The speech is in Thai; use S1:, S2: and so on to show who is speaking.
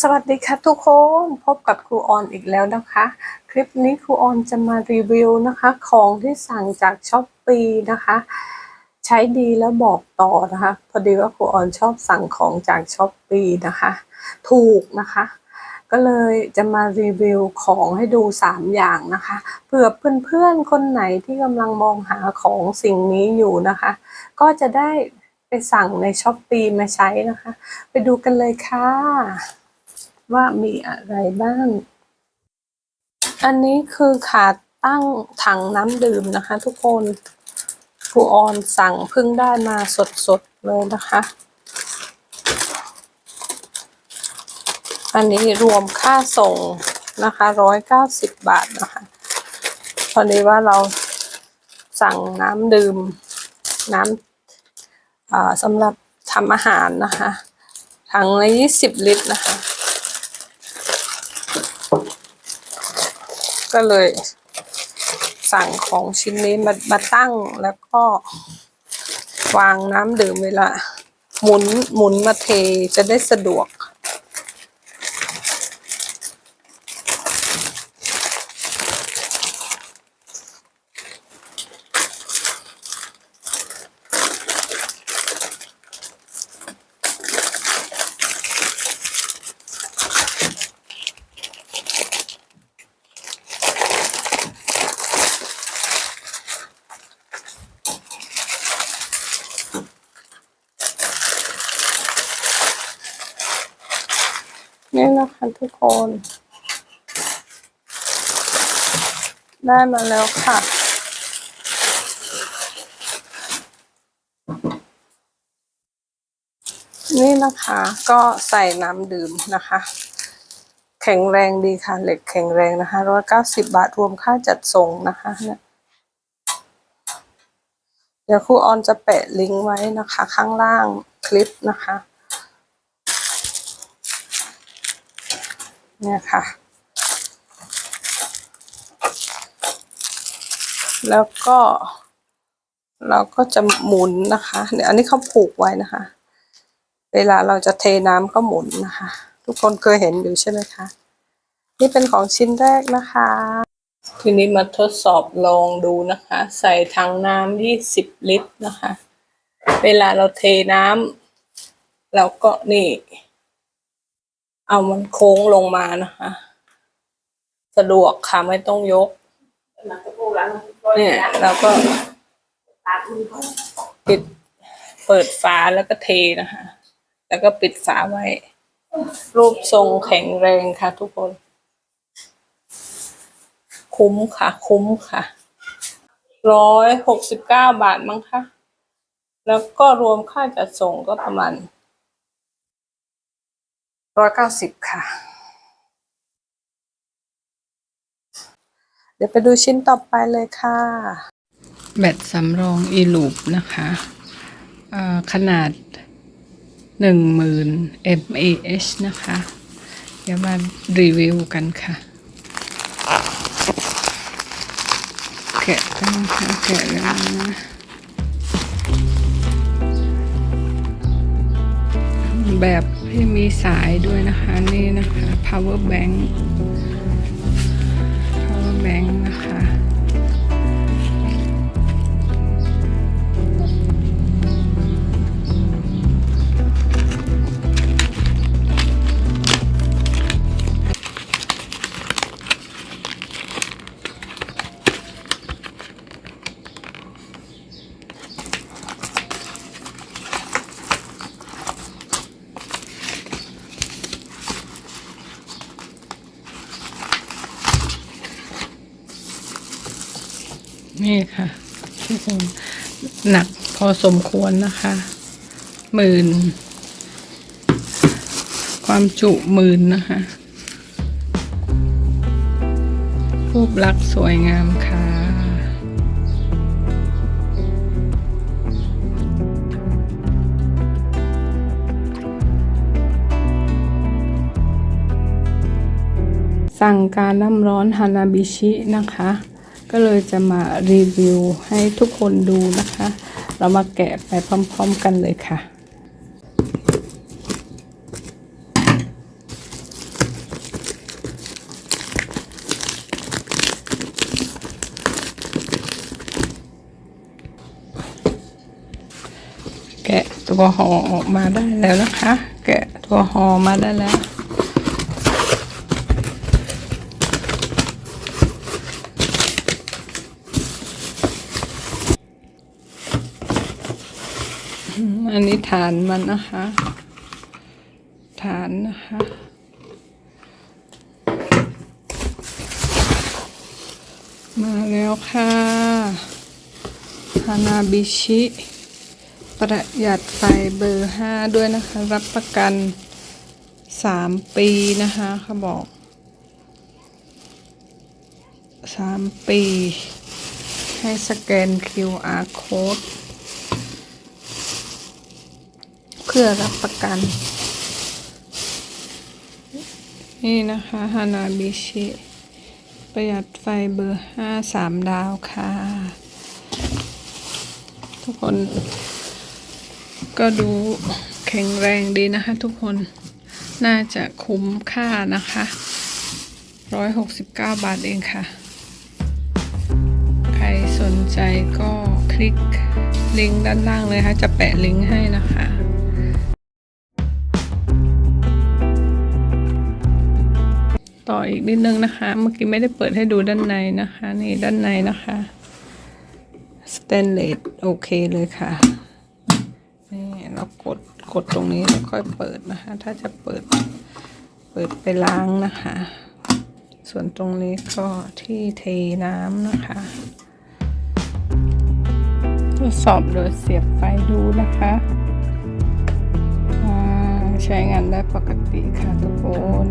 S1: สวัสดีค่ะทุกคนพบกับครูออนอีกแล้วนะคะ คลิปนี้ครูออนจะมารีวิวนะคะของที่สั่งจากช้อปปีนะคะ ใช้ดีแล้วบอกต่อนะคะ พอดีว่าครูออนชอบสั่งของจากช้อปปีนะคะ ถูกนะคะ ก็เลยจะมารีวิวของให้ดู 3 อย่างนะคะเผื่อเพื่อนๆคนไหนที่กำลังมองหาของสิ่งนี้อยู่นะคะ ก็จะได้ไปสั่งในช้อปปีมาใช้นะคะ ไปดูกันเลยค่ะ ว่ามีอะไรบ้าง อันนี้คือขาตั้งถังน้ำดื่มนะคะ ทุกคนครูออนสั่งเพิ่งได้มาสดๆเลยนะคะ อันนี้รวมค่าส่งนะคะร้อยเก้าสิบบาทนะคะ พอดีว่าเราสั่งน้ำดื่ม น้ำสำหรับทำอาหารนะคะถังละยี่สิบลิตรนะคะ ก็เลยสั่งของชิ้นนี้มามาตั้งแล้วก็วางน้ำดื่มเวลาหมุนหมุนมาเทจะได้สะดวก นี่นะคะทุกคน ได้มาแล้วค่ะ นี่นะคะก็ใส่น้ำดื่มนะคะ แข็งแรงดีค่ะเหล็กแข็งแรงนะคะร้อยเก้าสิบบาทรวมค่าจัดส่งนะคะเนี่ยเดี๋ยวครูออนจะแปะลิงก์ไว้นะคะ ข้างล่างคลิปนะคะ เนี่ยค่ะ แล้วก็ เราก็จะหมุนนะคะเดี๋ยวอันนี้เขาผูกไว้นะคะ เวลาเราจะเทน้ำก็หมุนนะคะ ทุกคนเคยเห็นอยู่ใช่ไหมคะ นี่เป็นของชิ้นแรกนะคะ ทีนี้มาทดสอบลองดูนะคะ ใส่ถังน้ำยี่สิบลิตรนะคะ เวลาเราเทน้ำเราก็นี่ เอามันโค้งลงมานะคะ สะดวกค่ะไม่ต้องยกเนี่ยเราก็ปิดเปิดฝาแล้วก็เทนะคะ แล้วก็ปิดฝาไว้ รูปทรงแข็งแรงค่ะทุกคน คุ้มค่ะ คุ้มค่ะร้อยหกสิบเก้าบาทมั้งคะแล้วก็รวมค่าจัดส่งก็ประมาณ ร้อยเก้าสิบค่ะ เดี๋ยวไปดูชิ้นต่อไปเลยค่ะ แบตสำรองอีลูปนะคะขนาดหนึ่งหมื่น mAh นะคะ เดี๋ยวมารีวิวกันค่ะแกะกันนะคะแกะแล้วนะ แบบที่มีสายด้วยนะคะนี่นะคะ power bank power bank นะคะ นี่ค่ะทุกคนหนักพอสมควรนะคะหมื่น ความจุหมื่นนะคะรูปลักษ์สวยงามค่ะสั่งการน้ำร้อนฮานาบิชินะคะ ก็เลยจะมารีวิวให้ทุกคนดูนะคะ เรามาแกะไปพร้อม ๆ กันเลยค่ะแกะตัวห่อออกมาได้แล้วนะคะ แกะตัวห่อมาได้แล้ว อันนี้ฐานมันนะคะ ฐานนะคะ มาแล้วค่ะฮานาบิชิ ประหยัดไฟเบอร์ห้าด้วยนะคะ รับประกันสามปีนะคะเขาบอกสามปี ให้สแกน QR code เพื่อรับประกัน นี่นะคะฮานาบิชิประหยัดไฟเบอร์ห้าสามดาวค่ะ ทุกคนก็ดูแข็งแรงดีนะคะทุกคนน่าจะคุ้มค่านะคะร้อยหกสิบเก้าบาทเองค่ะ ใครสนใจก็คลิกลิงก์ด้านล่างเลยค่ะ จะแปะลิงก์ให้นะคะ ต่ออีกนิดนึงนะคะ เมื่อกี้ไม่ได้เปิดให้ดูด้านในนะคะ นี่ด้านในนะคะสแตนเลสโอเคเลยค่ะ นี่เรากดกดตรงนี้แล้วค่อยเปิดนะคะ ถ้าจะเปิดเปิดไปล้างนะคะ ส่วนตรงนี้ก็ที่เทน้ำนะคะทดสอบโดยเสียบไฟดูนะคะใช้งานได้ปกติค่ะทุกคน